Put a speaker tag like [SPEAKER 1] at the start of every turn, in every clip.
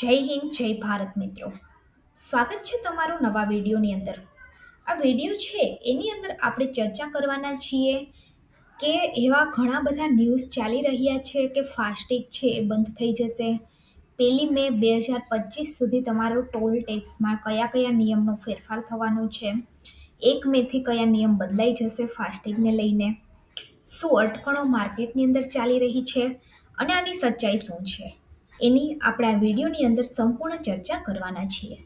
[SPEAKER 1] જય હિન્દ, જય ભારત મિત્રો. સ્વાગત છે તમારું નવા વિડીયોની અંદર. આ વીડિયો છે, એની અંદર આપણે ચર્ચા કરવાના છીએ કે એવા ઘણા બધા ન્યૂઝ ચાલી રહ્યા છે કે ફાસ્ટેગ છે, એ બંધ થઈ જશે. પહેલી મે બે હજાર પચીસ સુધી તમારો ટોલ ટેક્સમાં કયા કયા નિયમનો ફેરફાર થવાનો છે? એક મેથી કયા નિયમ બદલાઈ જશે ફાસ્ટેગને લઈને? શું અટકણો માર્કેટની અંદર ચાલી રહી છે? અને આની સચ્ચાઈ શું છે? એની આપણે વિડીયોની અંદર સંપૂર્ણ ચર્ચા કરવાના છીએ.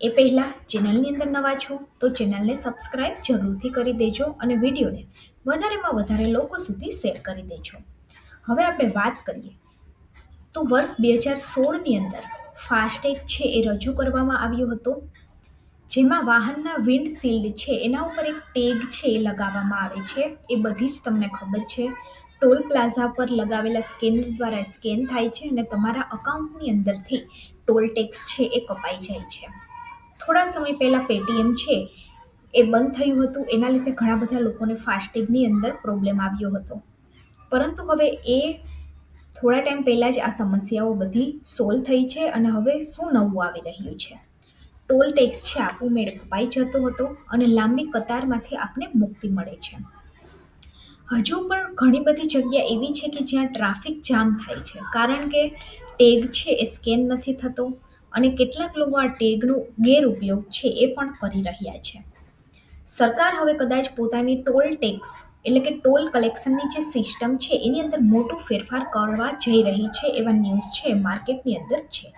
[SPEAKER 1] એ પહેલાં ચેનલની અંદર નવા છો તો ચેનલને સબસ્ક્રાઇબ જરૂરથી કરી દેજો અને વિડીયોને વધારેમાં વધારે લોકો સુધી શેર કરી દેજો. હવે આપણે વાત કરીએ. તો વર્ષ બે હજાર સોળની અંદર ફાસ્ટેગ છે એ રજૂ કરવામાં આવ્યો હતો. જેમાં વાહનના વિન્ડશીલ્ડ છે એના ઉપર એક ટેગ છે એ લગાવવામાં આવે છે. એ બધી જ તમને ખબર છે. ટોલ પ્લાઝા પર લગાવેલા સ્કેન દ્વારા સ્કેન થાય છે અને તમારા અકાઉન્ટની અંદરથી ટોલ ટેક્સ છે એ કપાઈ જાય છે. થોડા સમય પહેલાં પેટીએમ છે એ બંધ થયું હતું. એના લીધે ઘણા બધા લોકોને ફાસ્ટેગની અંદર પ્રોબ્લેમ આવ્યો હતો. પરંતુ હવે એ થોડા ટાઈમ પહેલાં જ આ સમસ્યાઓ બધી સોલ્વ થઈ છે અને હવે શું નવું આવી રહ્યું છે? ટોલ ટેક્સ છે આપોમેળ કપાઈ જતો હતો અને લાંબી કતારમાંથી આપને મુક્તિ મળે છે. હજુ પણ ઘણી બધી જગ્યા એવી છે કે જ્યાં ટ્રાફિક જામ થાય છે. કારણ કે ટેગ છે એ સ્કેન નથી થતો અને કેટલાક લોકો આ ટેગનો ગેરઉપયોગ છે એ પણ કરી રહ્યા છે. સરકાર હવે કદાચ પોતાની ટોલ ટેક્સ એટલે કે ટોલ કલેક્શનની જે સિસ્ટમ છે એની અંદર મોટો ફેરફાર કરવા જઈ રહી છે એવા ન્યૂઝ છે માર્કેટની અંદર છે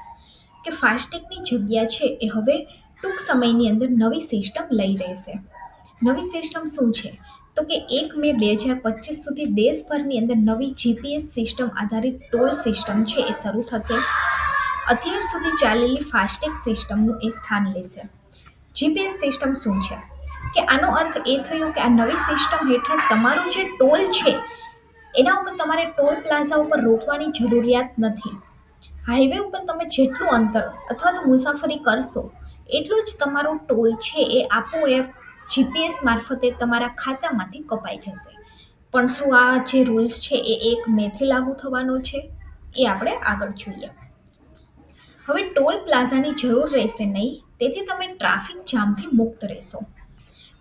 [SPEAKER 1] કે ફાસ્ટેગની જગ્યા છે એ હવે ટૂંક સમયની અંદર નવી સિસ્ટમ લઈ રહેશે. નવી સિસ્ટમ શું છે? તો કે એક મે બે હજાર પચીસ સુધી દેશભરની અંદર નવી જીપીએસ સિસ્ટમ આધારિત ટોલ સિસ્ટમ છે એ શરૂ થશે. અત્યાર સુધી ચાલેલી ફાસ્ટેગ સિસ્ટમનું એ સ્થાન લેશે. જીપીએસ સિસ્ટમ શું છે? કે આનો અર્થ એ થયો કે આ નવી સિસ્ટમ હેઠળ તમારું જે ટોલ છે, એના ઉપર તમારે ટોલ પ્લાઝા ઉપર રોકવાની જરૂરિયાત નથી. હાઈવે ઉપર તમે જેટલું અંતર અથવા તો મુસાફરી કરશો, એટલું જ તમારું ટોલ છે એ આપોઆપ જીપીએસ મારફતે તમારા ખાતામાંથી કપાઈ જશે. પણ શું આ જે રૂલ્સ છે એ એક મેથી લાગુ થવાનો છે? એ આપણે આગળ જોઈએ. હવે ટોલ પ્લાઝાની જરૂર રહેશે નહીં, તેથી તમે ટ્રાફિક જામથી મુક્ત રહેશો.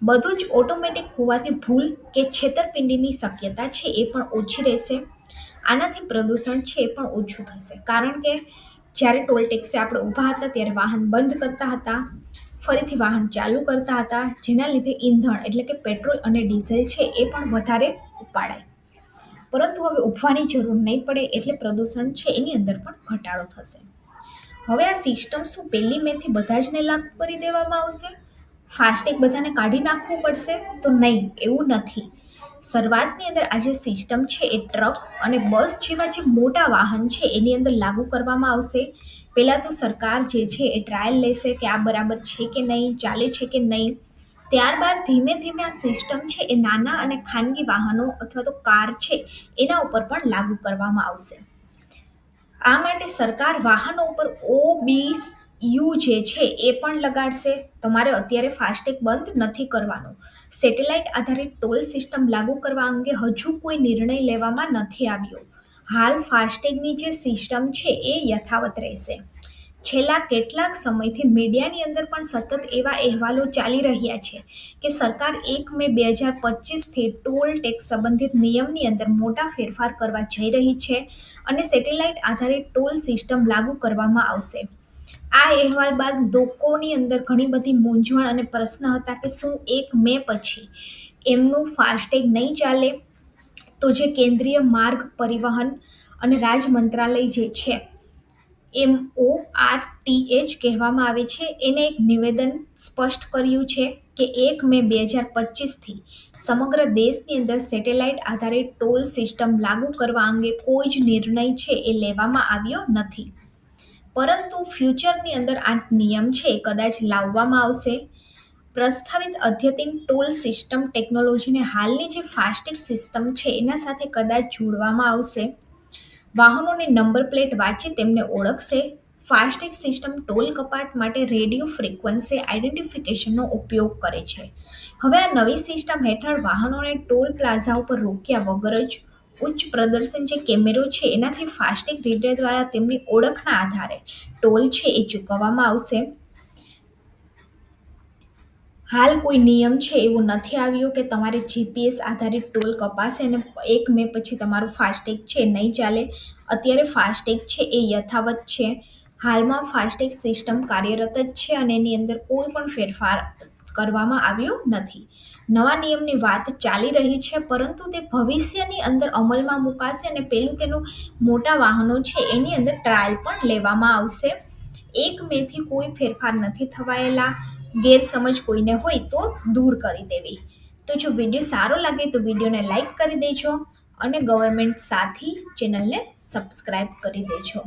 [SPEAKER 1] બધું જ ઓટોમેટિક હોવાથી ભૂલ કે છેતરપિંડીની શક્યતા છે એ પણ ઓછી રહેશે. આનાથી પ્રદૂષણ છે એ પણ ઓછું થશે. કારણ કે જ્યારે ટોલ ટેક્સે આપણે ઊભા હતા ત્યારે વાહન બંધ કરતા હતા ફરીથી વાહન ચાલુ કરતા હતા, જેના લીધે ઈંધણ એટલે કે પેટ્રોલ અને ડીઝલ છે એ પણ વધારે ઉપાડાય. પરંતુ હવે ઉભવાની જરૂર નહીં પડે એટલે પ્રદૂષણ છે એની અંદર પણ ઘટાડો થશે. હવે આ સિસ્ટમ શું પહેલી મેથી બધા જને લાગુ કરી દેવામાં આવશે? ફાસ્ટેગ બધાને કાઢી નાખવું પડશે? તો નહીં, એવું નથી. શરૂઆતની અંદર આ જે સિસ્ટમ છે એ ટ્રક અને બસ જેવા જે મોટા વાહન છે એની અંદર લાગુ કરવામાં આવશે. પહેલાં તો સરકાર જે છે એ ટ્રાયલ લેશે કે આ બરાબર છે કે નહીં, ચાલે છે કે નહીં. ત્યારબાદ ધીમે ધીમે આ સિસ્ટમ છે એ નાના અને ખાનગી વાહનો અથવા તો કાર છે એના ઉપર પણ લાગુ કરવામાં આવશે. આ માટે સરકાર વાહનો ઉપર ઓ બી યુ જે છે એ પણ લગાડશે. તમારે અત્યારે ફાસ્ટેગ બંધ નથી કરવાનું. સેટેલાઇટ આધારિત ટોલ સિસ્ટમ લાગુ કરવા અંગે હજુ કોઈ નિર્ણય લેવામાં નથી આવ્યો. હાલ ફાસ્ટેગની જે સિસ્ટમ છે એ યથાવત રહેશે. છેલ્લા કેટલાક સમયથી મીડિયાની અંદર પણ સતત એવા અહેવાલો ચાલી રહ્યા છે કે સરકાર એક મે બે હજાર પચીસથી ટોલ ટેક્સ સંબંધિત નિયમની અંદર મોટા ફેરફાર કરવા જઈ રહી છે અને સેટેલાઇટ આધારિત ટોલ સિસ્ટમ લાગુ કરવામાં આવશે. આ અહેવાલ બાદ લોકોની અંદર ઘણી બધી મૂંઝવણ અને પ્રશ્ન હતા કે શું એક મે પછી એમનું ફાસ્ટેગ નહીં ચાલે? તો જે કેન્દ્રીય માર્ગ પરિવહન અને રાજ મંત્રાલય જે છે, M O R T H કહેવામાં આવે છે, એને એક નિવેદન સ્પષ્ટ કર્યું છે કે એક મે બે હજાર પચીસથી સમગ્ર દેશની અંદર સેટેલાઇટ આધારિત ટોલ સિસ્ટમ લાગુ કરવા અંગે કોઈ જ નિર્ણય છે એ લેવામાં આવ્યો નથી. પરંતુ ફ્યુચરની અંદર આ નિયમ છે કદાચ લાવવામાં આવશે. પ્રસ્તાવિત અદ્યતન ટોલ સિસ્ટમ ટેકનોલોજીને હાલની જે ફાસ્ટેગ સિસ્ટમ છે એના સાથે કદાચ જોડવામાં આવશે. વાહનોની નંબર પ્લેટ વાંચી તેમને ઓળખશે. ફાસ્ટેગ સિસ્ટમ ટોલ કપાટ માટે રેડિયો ફ્રીક્વન્સી આઈડેન્ટિફિકેશનનો ઉપયોગ કરે છે. હવે આ નવી સિસ્ટમ હેઠળ વાહનોને ટોલ પ્લાઝા ઉપર રોક્યા વગર જ ઉચ્ચ પ્રદર્શન જે કેમેરો છે, એનાથી ફાસ્ટેગ રીડર દ્વારા તેમની ઓળખના આધારે ટોલ છે એ ચૂકવવામાં આવશે. હાલ કોઈ નિયમ છે એવો નથી આવ્યો કે તમારે જીપીએસ આધારિત ટોલ કપાશે અને એક મે પછી તમારું ફાસ્ટેગ છે નહીં ચાલે. અત્યારે ફાસ્ટેગ છે એ યથાવત છે. હાલમાં ફાસ્ટેગ સિસ્ટમ કાર્યરત જ છે અને એની અંદર કોઈ પણ ફેરફાર કરવામાં આવ્યો નથી. નવા નિયમની વાત ચાલી રહી છે, પરંતુ તે ભવિષ્યની અંદર અમલમાં મુકાશે અને પેલું તેનું મોટા વાહનો છે, એની અંદર ટ્રાયલ પણ લેવામાં આવશે. એક મેથી કોઈ ફેરફાર નથી થવાયેલા, ગેરસમજ કોઈને હોય તો દૂર કરી દેવી. તો જો વીડિયો સારો લાગે તો વિડીયોને લાઈક કરી દેજો અને ગવર્મેન્ટ સાથી ચેનલને સબસ્ક્રાઈબ કરી દેજો.